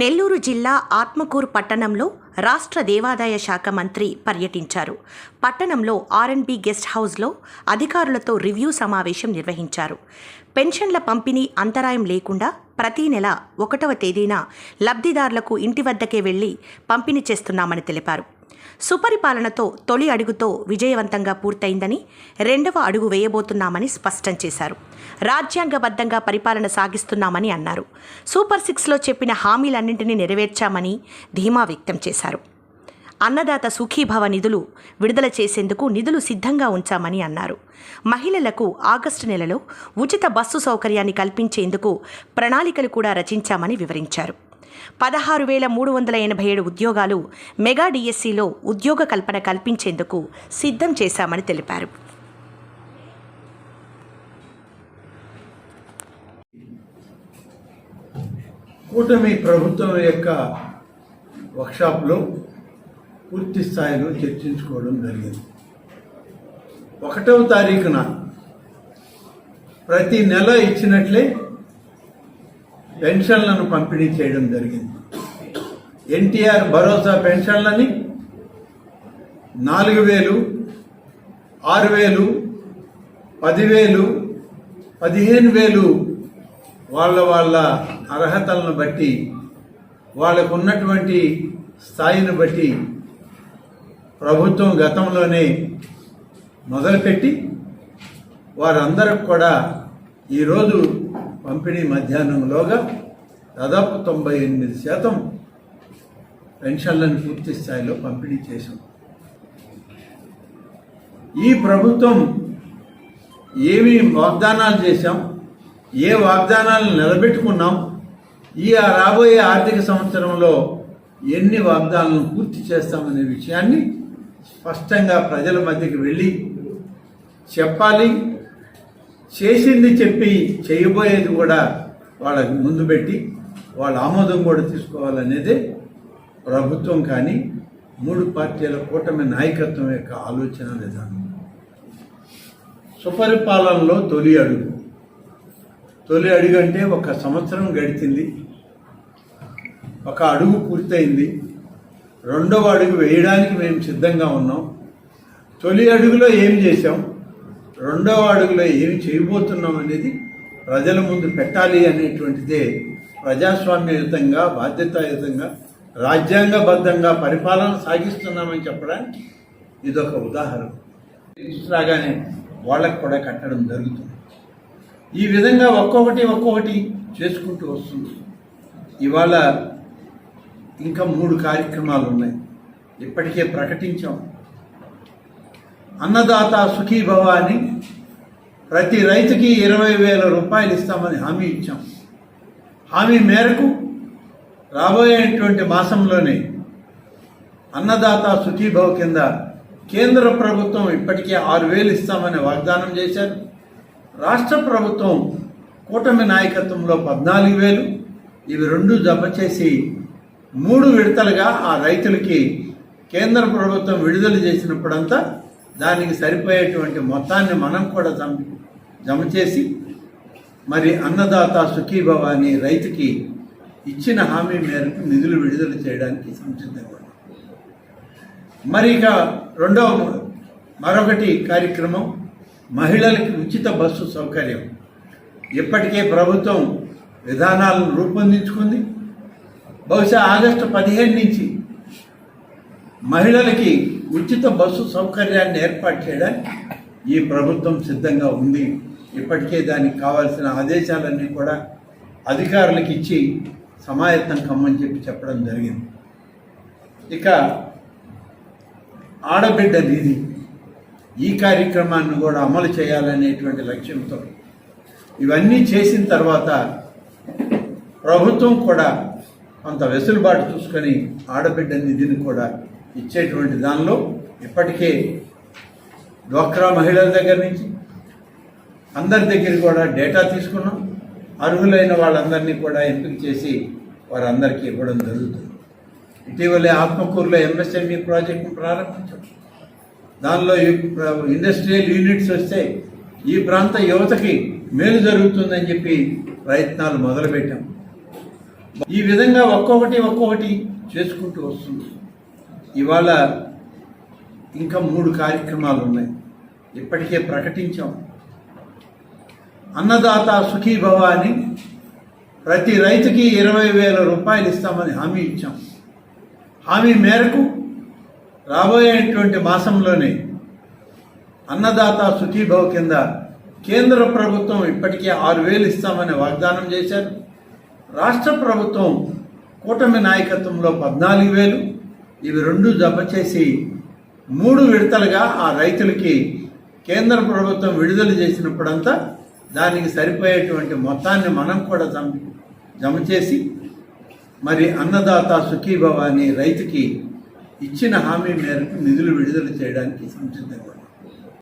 నెల్లూరు జిల్లా ఆత్మకూరు పట్టణంలో రాష్ట్ర దేవాదాయ శాఖ మంత్రి పర్యటించారు. పట్టణంలో ఆర్ఎన్బి గెస్ట్ హౌస్లో అధికారులతో రివ్యూ సమావేశం నిర్వహించారు. పెన్షన్ల పంపిణీ అంతరాయం లేకుండా ప్రతి నెల ఒకటవ తేదీన లబ్ధిదారులకు ఇంటి వద్దకే వెళ్ళి పంపిణీ చేస్తున్నామని తెలిపారు. సుపరిపాలనతో తొలి అడుగుతో విజయవంతంగా పూర్తయిందని రెండవ అడుగు వేయబోతున్నామని స్పష్టం చేశారు. రాజ్యాంగబద్ధంగా పరిపాలన సాగిస్తున్నామని అన్నారు. సూపర్ సిక్స్లో చెప్పిన హామీలన్నింటినీ నెరవేర్చామని ధీమా వ్యక్తం చేశారు. అన్నదాత సుఖీభవ నిధులు విడుదల చేసేందుకు నిధులు సిద్ధంగా ఉంచామని అన్నారు. మహిళలకు ఆగస్టు నెలలో ఉచిత బస్సు సౌకర్యాన్ని కల్పించేందుకు ప్రణాళికలు కూడా రచించామని వివరించారు. పదహారు వేల మూడు వందల ఎనభై ఏడు ఉద్యోగాలు మెగా డిఎస్సిలో ఉద్యోగ కల్పన కల్పించేందుకు సిద్ధం చేశామని తెలిపారు. కూటమి ప్రభుత్వం యొక్క వర్క్షాప్లో పూర్తి స్థాయిలో చర్చించుకోవడం జరిగింది. ఒకటవ తారీఖున ప్రతి నెల ఇచ్చినట్లే పెన్షన్లను పంపిణీ చేయడం జరిగింది. ఎన్టీఆర్ భరోసా పెన్షన్లని నాలుగు వేలు ఆరు వేలు పదివేలు పదిహేను వేలు వాళ్ళ వాళ్ళ అర్హతలను బట్టి వాళ్ళకు ఉన్నటువంటి స్థాయిని బట్టి ప్రభుత్వం గతంలోనే మొదలుపెట్టి వారందరికి కూడా ఈరోజు పంపిణీ మధ్యాహ్నంలోగా దాదాపు తొంభై ఎనిమిది శాతం పెన్షన్లను పూర్తి స్థాయిలో పంపిణీ చేశాం. ఈ ప్రభుత్వం ఏమి వాగ్దానాలు చేశాం ఏ వాగ్దానాలను నిలబెట్టుకున్నాం ఈ రాబోయే ఆర్థిక సంవత్సరంలో ఎన్ని వాగ్దానాలను పూర్తి చేస్తామనే విషయాన్ని స్పష్టంగా ప్రజల మధ్యకి వెళ్ళి చెప్పాలి. చేసింది చెప్పి చేయబోయేది కూడా వాళ్ళకి ముందు పెట్టి వాళ్ళ ఆమోదం కూడా తీసుకోవాలనేదే ప్రభుత్వం కానీ మూడు పార్టీల కూటమి నాయకత్వం యొక్క ఆలోచన విధానం. సుపరిపాలనలో తొలి అడుగు. తొలి అడుగు అంటే ఒక సంవత్సరం గడిచింది. ఒక అడుగు పూర్తయింది. రెండవ అడుగు వేయడానికి మేము సిద్ధంగా ఉన్నాం. తొలి అడుగులో ఏం చేశాం? రెండవ అడుగులో ఏమి చేయబోతున్నాం అనేది ప్రజల ముందు పెట్టాలి అనేటువంటిదే ప్రజాస్వామ్యయుతంగా బాధ్యతాయుతంగా రాజ్యాంగబద్ధంగా పరిపాలన సాగిస్తున్నామని చెప్పడానికి ఇదొక ఉదాహరణ. రాగానే వాళ్ళకు కూడా కట్టడం జరుగుతుంది. ఈ విధంగా ఒక్కొక్కటి ఒక్కొక్కటి చేసుకుంటూ వస్తుంది. ఇవాళ ఇంకా మూడు కార్యక్రమాలు ఉన్నాయి. ఇప్పటికే ప్రకటించాం. అన్నదాత సుఖీభవ అని ప్రతి రైతుకి ఇరవై వేల రూపాయలు ఇస్తామని హామీ ఇచ్చాం. హామీ మేరకు రాబోయేటువంటి మాసంలోనే అన్నదాత సుఖీభవ కింద కేంద్ర ప్రభుత్వం ఇప్పటికే ఆరు వేలు ఇస్తామని వాగ్దానం చేశారు. రాష్ట్ర ప్రభుత్వం కూటమి నాయకత్వంలో పద్నాలుగు వేలు ఇవి రెండు జమ చేసి మూడు విడతలుగా ఆ రైతులకి కేంద్ర ప్రభుత్వం విడుదల చేసినప్పుడంతా దానికి సరిపోయేటువంటి మొత్తాన్ని మనం కూడా జమ జమ చేసి మరి అన్నదాత సుఖీభవ అని రైతుకి ఇచ్చిన హామీ మేరకు నిధులు విడుదల చేయడానికి సంసిద్ధంగా మరి ఇక రెండవ మరొకటి కార్యక్రమం మహిళలకి ఉచిత బస్సు సౌకర్యం. ఇప్పటికే ప్రభుత్వం విధానాలను రూపొందించుకుంది. బహుశా ఆగస్టు పదిహేను నుంచి మహిళలకి ఉచిత బస్సు సౌకర్యాన్ని ఏర్పాటు చేయడానికి ఈ ప్రభుత్వం సిద్ధంగా ఉంది. ఇప్పటికే దానికి కావాల్సిన ఆదేశాలన్నీ కూడా అధికారులకు ఇచ్చి సమాయత్తం కమ్మని చెప్పి చెప్పడం జరిగింది. ఇక ఆడబిడ్డ నిధి ఈ కార్యక్రమాన్ని కూడా అమలు చేయాలనేటువంటి లక్ష్యంతో ఇవన్నీ చేసిన తర్వాత ప్రభుత్వం కూడా కొంత వెసులుబాటు చూసుకొని ఆడబిడ్డ నిధిని కూడా ఇచ్చేటువంటి దానిలో ఇప్పటికే డ్వాక్రా మహిళల దగ్గర నుంచి అందరి దగ్గర కూడా డేటా తీసుకున్నాం. అర్హులైన వాళ్ళందరినీ కూడా ఎంపిక చేసి వారందరికీ ఇవ్వడం జరుగుతుంది. ఇటీవలే ఆత్మకూరులో ఎంఎస్ఎంఈ ప్రాజెక్టును ప్రారంభించాం. దానిలో ఇండస్ట్రియల్ యూనిట్స్ వస్తే ఈ ప్రాంత యువతకి మేలు జరుగుతుందని చెప్పి ప్రయత్నాలు మొదలుపెట్టాం. ఈ విధంగా ఒక్కొక్కటి ఒక్కొక్కటి చేసుకుంటూ వస్తుంది ఇవాళ ఇంకా మూడు కార్యక్రమాలు ఉన్నాయి ఇప్పటికే ప్రకటించాం. అన్నదాత సుఖీభవ అని ప్రతి రైతుకి ఇరవై వేల రూపాయలు ఇస్తామని హామీ ఇచ్చాం. హామీ మేరకు రాబోయేటువంటి మాసంలోనే అన్నదాత సుఖీభవ కింద కేంద్ర ప్రభుత్వం ఇప్పటికే ఆరు వేలు ఇస్తామని వాగ్దానం చేశారు. రాష్ట్ర ప్రభుత్వం కూటమి నాయకత్వంలో పద్నాలుగు వేలు ఇవి రెండు జమ చేసి మూడు విడతలుగా ఆ రైతులకి కేంద్ర ప్రభుత్వం విడుదల చేసినప్పుడంతా దానికి సరిపోయేటువంటి మొత్తాన్ని మనం కూడా జమ జమ చేసి మరి అన్నదాత సుఖీభవ అనే రైతుకి ఇచ్చిన హామీ మేరకు నిధులు విడుదల చేయడానికి సంసిద్ధంగా